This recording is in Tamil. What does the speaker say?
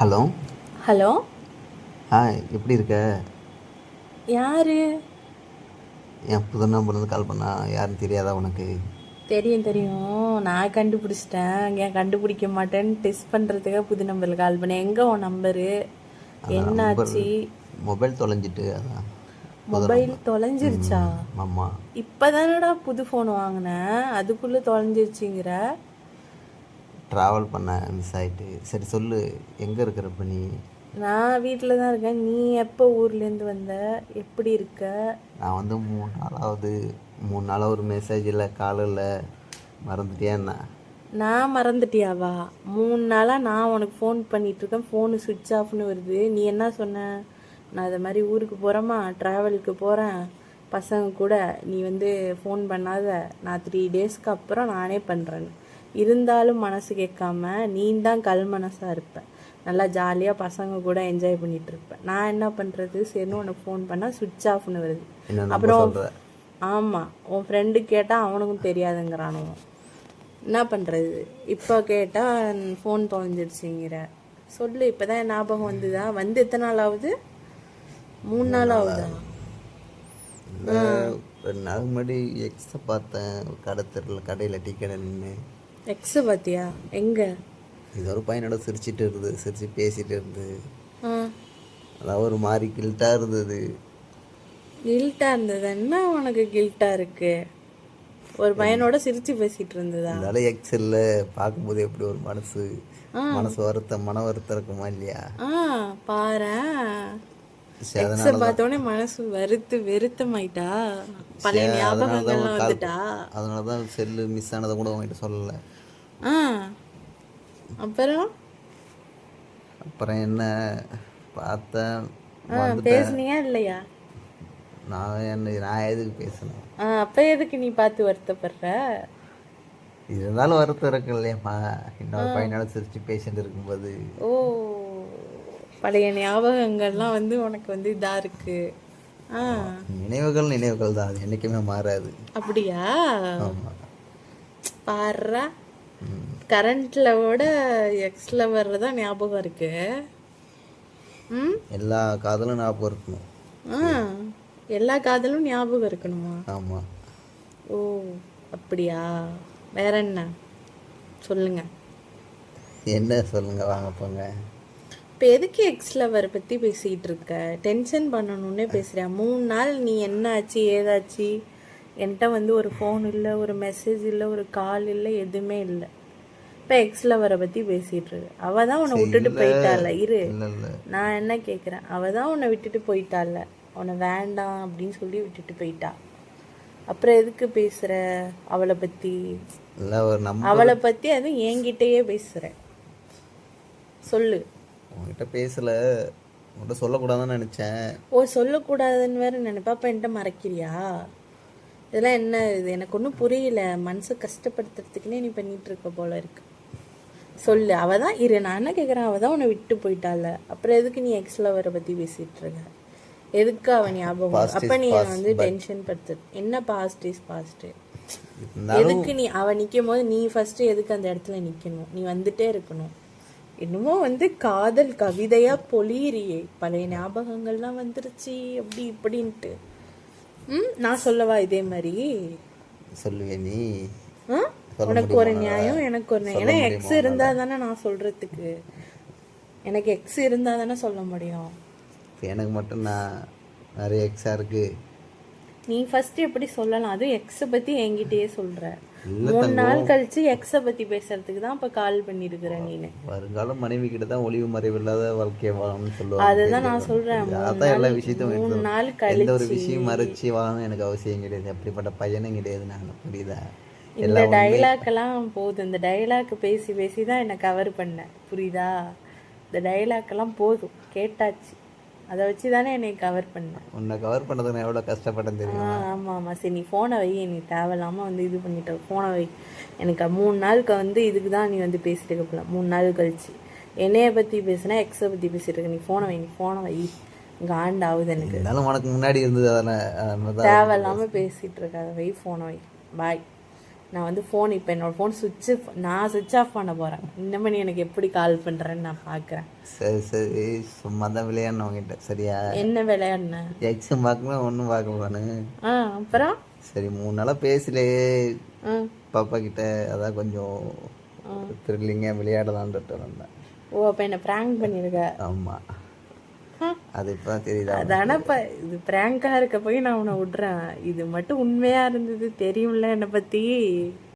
ஹலோ. ஹலோ. ஹாய் எப்படி இருக்க? யாரு? என் புது நம்பர்லேருந்து கால் பண்ணா யாருன்னு தெரியாதா உனக்கு? தெரியும் தெரியும். நான் கண்டுபிடிச்சிட்டேன். ஏன் கண்டுபிடிக்க மாட்டேன்னு டெஸ்ட் பண்ணுறதுக்காக புது நம்பரில் கால் பண்ணேன். எங்கே உன் நம்பரு என்னாச்சு? மொபைல் தொலைஞ்சிட்டு அதான். மொபைல் தொலைஞ்சிருச்சா? ஆமாம் இப்போதானடா புது ஃபோன் வாங்கினேன் அதுக்குள்ளே தொலைஞ்சிருச்சுங்கிற. ட்ராவல் பண்ண மிஸ் ஆயிட்டு. சரி சொல்லு எங்கே இருக்கிற இப்போ நீ? நான் வீட்டில் தான் இருக்கேன். நீ எப்போ ஊர்லேருந்து வந்த? எப்படி இருக்க? நான் வந்து மூணு நாளாவது மூணு நாளாக ஒரு மெசேஜ் இல்லை கால் இல்லை. மறந்துட்டேன் நான் மறந்துட்டியாவா? மூணு நாளாக நான் உனக்கு ஃபோன் பண்ணிகிட்ருக்கேன் ஃபோனு சுவிட்ச் ஆஃப்னு வருது. நீ என்ன சொன்ன? நான் இதை மாதிரி ஊருக்கு போகிறேம்மா ட்ராவலுக்கு போகிறேன் பசங்க கூட நீ வந்து ஃபோன் பண்ணாத. நான் த்ரீ டேஸ்க்கு அப்புறம் நானே பண்ணுறேன்னு இருந்தாலும் மனசு கேட்காம நீ தான் கல் மனசாக இருப்ப. நல்லா ஜாலியாக பசங்க கூட என்ஜாய் பண்ணிட்டு இருப்பேன் நான் என்ன பண்ணுறது சரின்னு உனக்கு ஃபோன் பண்ணால் சுவிட்ச் ஆஃப்னு வருது. அப்புறம் ஆமாம் உன் ஃப்ரெண்டு கேட்டால் அவனுக்கும் தெரியாதுங்கிறானுவோ என்ன பண்ணுறது இப்போ கேட்டால் ஃபோன் தொலைஞ்சிடுச்சுங்கிற சொல்லு இப்போ தான் ஞாபகம் வந்துதா? வந்து எத்தனை நாள் ஆகுது? மூணு நாள் ஆகுதா? ரெண்டு நாள் முன்னாடி எக்ஸை பார்த்தேன். கடை தெருவில் கடையில் டீ கடை நின்று எக்ஸு பார்த்தியா எங்கே? இது ஒரு பையனோட சிரிச்சிட்டு இருந்தது சிரிச்சு பேசிட்டு இருந்து. ஆ. அதான் ஒரு மாதிரி கில்ட்டாக இருந்தது. கில்ட்டாக இருந்தது? என்ன உனக்கு கில்ட்டாக இருக்கு? ஒரு பையனோட சிரிச்சு பேசிட்டு இருந்ததா? அதனால எக்ஸ் இல்லை. பார்க்கும்போது எப்படி ஒரு மனசு? மனசு வருத்தம் மன வருத்தம் இருக்குமா இல்லையா? ஆ சரி, எக்ஸை பார்த்தோன்னே மனசு வெறுத்து வெறுத்தமாயிட்டா. பழைய ஞாபகங்கள்லாம் வந்துட்டா. அதனால தான் செல்லு மிஸ் ஆனதை கூட உங்ககிட்ட சொல்லலை. ஆ. அப்புறம்? அப்புறம் என்ன? பார்த்தேன் பேசுனியா இல்லையா? நான் என்ன நான் எதுக்கு ஆ அப்போ எதுக்கு நீ பார்த்து வருத்தப்படுற? இருந்தாலும் வருத்தம் இருக்கு இல்லையாம்மா இன்னொரு பையனோட சிரிச்சு பேசிட்டு இருக்கும்போது. ஓ. பழைய ஞாபகங்கள்லாம் வந்து உனக்கு வந்து இதா இருக்கு. ஆ. நினைவுகள் நினைவுகள் தான் அது என்றைக்குமே மாறாது. அப்படியா? பாடுறா கரண்ட்ல விட எக்ஸ்ல வர்றதா ஞாபகம் இருக்கு? ம்? எல்லா காதலும் ஞாபகம் இருக்கணும். ஆ. எல்லா காதலும் ஞாபகம் இருக்கணுமா? ஆமாம் ஓ அப்படியா? வேற என்ன? சொல்லுங்க. என்ன சொல்லுங்க? வாங்க போங்க. இப்போ எதுக்கு எக்ஸ் லவர் பற்றி பேசிகிட்டு இருக்க? டென்ஷன் பண்ணணுன்னே பேசுறியா? மூணு நாள் நீ என்ன ஆச்சு ஏதாச்சு? என்கிட்ட வந்து ஒரு ஃபோன் இல்லை ஒரு மெசேஜ் இல்லை ஒரு கால் இல்லை எதுவுமே இல்லை. இப்போ எக்ஸ் லவரை பற்றி பேசிகிட்டு இருக்கு அவள் தான் உன்னை விட்டுட்டு போயிட்டால. இரு. நான் என்ன கேட்குறேன் அவள் தான் உன்னை விட்டுட்டு போயிட்டால. உன்னை வேண்டாம் அப்படின்னு சொல்லி விட்டுட்டு போயிட்டா. அப்புறம் எதுக்கு பேசுகிற அவளை பற்றி அவளை பற்றி அதுவும் என்கிட்டயே பேசுகிறேன் சொல்லு. உங்ககிட்ட பேசல. உங்கள்கிட்ட சொல்லக்கூடாதுன்னு நினச்சேன். ஓ சொல்லக்கூடாதுன்னு வேற நினைப்பா. அப்ப என்கிட்ட மறைக்கிறியா? இதெல்லாம் என்ன இது? எனக்கு ஒன்றும் புரியல. மனசை கஷ்டப்படுத்துறதுக்குன்னே நீ பண்ணிட்டு இருக்க போல இருக்கு. சொல்லு. அவ தான் இரு. நான் என்ன கேட்குறேன் அவள் தான் உன்னை விட்டு போயிட்டால. அப்புறம் எதுக்கு நீ எக்ஸ் லவரை பற்றி பேசிட்டு இருக்க? எதுக்கு அவன் ஞாபகம்? அப்போ நீ வந்து டென்ஷன் படுத்து. என்ன பாஸ்ட் இஸ் பாஸ்ட் எதுக்கு நீ அவ நிற்கும் போது நீ ஃபர்ஸ்ட் எதுக்கு அந்த இடத்துல நிற்கணும் நீ வந்துட்டே இருக்கணும். என்னமோ வந்து காதல் கவிதையா பொழியிறியே. பழைய ஞாபகங்கள்லாம் வந்துருச்சு அப்படி இப்படின்ட்டு. ம் நான் சொல்லவா இதே மாதிரி? சொல்லுவே நீ. உனக்கு ஒரு? நியாயம் எனக்கு ஒரு நியாயம். ஏன்னா எக்ஸ் இருந்தா தானே நான் சொல்றதுக்கு. எனக்கு எக்ஸ் இருந்தா தானே சொல்ல முடியும். எனக்கு மட்டும் நான் நிறைய எக்ஸாக இருக்குது நீ ஃபர்ஸ்ட் எப்படி சொல்லலாம்? அதுவும் எக்ஸை பத்தி என்கிட்டயே சொல்ற. இல்ல மூணு நாள் கழிச்சு எக்ஸை பத்தி பேசுறதுக்கு தான் இப்ப கால் பண்ணிருக்கிற நீனு. வருங்காலம் மனைவி கிட்ட தான் ஒளிவு மறைவு இல்லாத வாழ்க்கையை வாழணும்னு சொல்லுவாங்க. அதுதான் நான் சொல்றேன். அதான் எல்லா விஷயத்தையும் மூணு நாள் எந்த ஒரு கழிச்சு. விஷயம் மறைச்சு வாழணும் எனக்கு அவசியம் கிடையாது. அப்படிப்பட்ட பையனும் கிடையாது நான். புரியுதா? இந்த டைலாக் எல்லாம் போதும் இந்த டைலாக் பேசி பேசி தான் என்னை கவர் பண்ண புரியுதா? இந்த டைலாக் எல்லாம் போதும். கேட்டாச்சு. அதை வச்சு தானே என்னை கவர் பண்ண உன்னை கவர் பண்ணதுக்கு நான் எவ்வளோ கஷ்டப்பட்டேன் தெரியும்? ஆமாம் ஆமாம் சரி நீ ஃபோனை வை. நீ தேவையில்லாமல் வந்து இது பண்ணிட்ட. ஃபோனை வை. எனக்கு மூணு நாளுக்கு வந்து இதுக்கு தான் நீ வந்து பேசிட்டு இருக்க போல. மூணு நாள் கழிச்சு. என்னைய பற்றி பேசுனா எக்ஸை பற்றி பேசிட்டு இருக்க. நீ ஃபோனை வை நீ ஃபோனை வை. காண்ட் ஆகுது எனக்கு. இருந்தாலும் உனக்கு முன்னாடி இருந்தது அதனால் அதனால தான் தேவையில்லாமல் பேசிகிட்டு இருக்காத. வை ஃபோனை வை. பாய் நான் வந்து ஃபோன் இப்போ என்னோட ஃபோன் சுவிட்ச் நான் சுவிட்ச் ஆஃப் பண்ண போகிறேன் இன்னமே நீ எனக்கு எப்படி கால் பண்ணுறேன்னு நான் பார்க்குறேன் சரி சரி. சும்மா தான் விளையாடணும் உங்ககிட்ட சரியா? என்ன விளையாடுன? எக்ஸாம் பார்க்கணும் ஒன்றும் பார்க்க போனேன் ஆ அப்புறம்? சரி மூணு நாளாக பேசலே. பாப்பா கிட்ட அதான் கொஞ்சம் த்ரில்லிங்காக விளையாடலான்ட்டு வந்தேன். ஓ அப்போ என்ன ப்ராங்க் பண்ணியிருக்க ஆமாம் அது இப்போ தான் தெரியுதா அதானப்பா இது ப்ராங்காக இருக்க போய் நான் உன்னை விட்றேன். இது மட்டும் உண்மையாக இருந்தது தெரியும்ல என்னை பற்றி